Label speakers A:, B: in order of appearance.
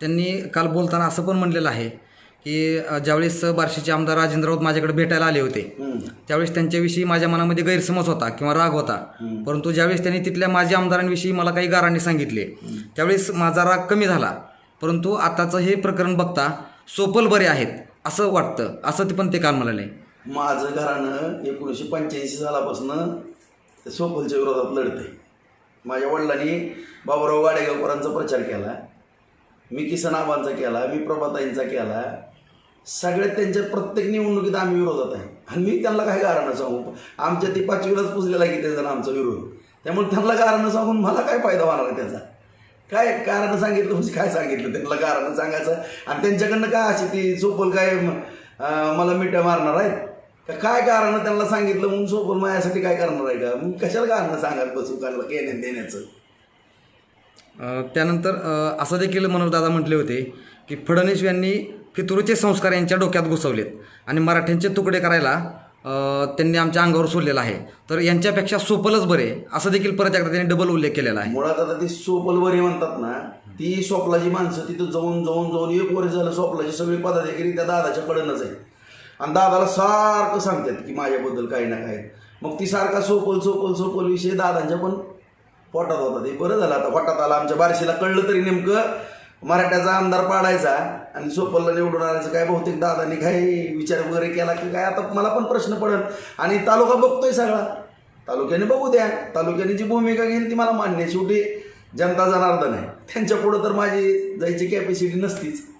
A: त्यांनी काल बोलताना असं पण म्हणलेलं आहे की ज्यावेळेस बार्शीचे आमदार राजेंद्र राऊत माझ्याकडे भेटायला आले होते. त्यावेळेस त्यांच्याविषयी माझ्या मनामध्ये गैरसमज होता किंवा राग होता. परंतु ज्यावेळेस त्यांनी तिथल्या माजी आमदारांविषयी मला काही गारांनी सांगितले त्यावेळेस माझा राग कमी झाला. परंतु आताचं हे प्रकरण बघता सोपल बरे आहेत असं वाटतं. असं ते पण ते काल म्हणाले.
B: माझं घरानं एकोणीसशे पंच्याऐंशी सालापासून सोपलच्या विरोधात लढते माझ्या वडिलांनी बाबूराव गाडेगावकरांचा प्रचार केला. मी किसन आबांचा केला मी प्रभाताईंचा केला सगळ्यात त्यांच्या प्रत्येक निवडणुकीत आम्ही विरोधात आहे. आणि मी त्यांना काय कारण सांगू. आमच्या ती पाचवीलाच पुजलेला की त्यांचा आमचा विरोध. त्यामुळे त्यांना कारण सांगून मला काय फायदा होणार आहे त्याचा? काय कारण सांगितलं म्हणजे काय सांगितलं? त्यांना कारण सांगायचं. आणि त्यांच्याकडनं काय अशी ती सोपल काय मला मिठ्या मारणार आहेत? का काय कारण त्यांना सांगितलं म्हणून सोपल माझ्यासाठी काय करणार आहे का? मग कशाला कारण सांगायला बसू? का घेण्यात देण्याचं.
A: त्यानंतर असं देखील मनोजदादा म्हटले होते की फडणवीस यांनी फितुरीचे संस्कार यांच्या डोक्यात घुसवलेत आणि मराठ्यांचे तुकडे करायला त्यांनी आमच्या अंगावर सोडलेला आहे. तर यांच्यापेक्षा सोपलच बरे असं देखील परत एकदा त्यांनी डबल उल्लेख केलेला आहे.
B: मुळात आता ती सोपल बरे म्हणतात ना ती सोपलाची माणसं तिथं जाऊन जाऊन जाऊन एक वर्ष झालं सोपलाची सगळी पदाधिकारी त्या दादाच्या कडनच आहे आणि दादाला सारखं सांगतात की माझ्याबद्दल काही ना काही. मग ती सारखा सोपल सोपल सोपल विषय दादांच्या पण पोटात होता ते. बरं झालं आता पोटात आला आमच्या बारशीला कळलं तरी नेमकं मराठ्याचा आमदार पाडायचा आणि सोपलला निवडून आणायचं. काय बहुतेक दादांनी काही विचार वगैरे केला की काय? आता मला पण प्रश्न पडेल. आणि तालुका बघतोय सगळा. तालुक्याने बघू द्या. तालुक्याने जी भूमिका घेईल ती मला मान्य शेवटी जनता जनार्दन आहे. त्यांच्या पुढं तर माझी जायची कॅपॅसिटी नसतीच.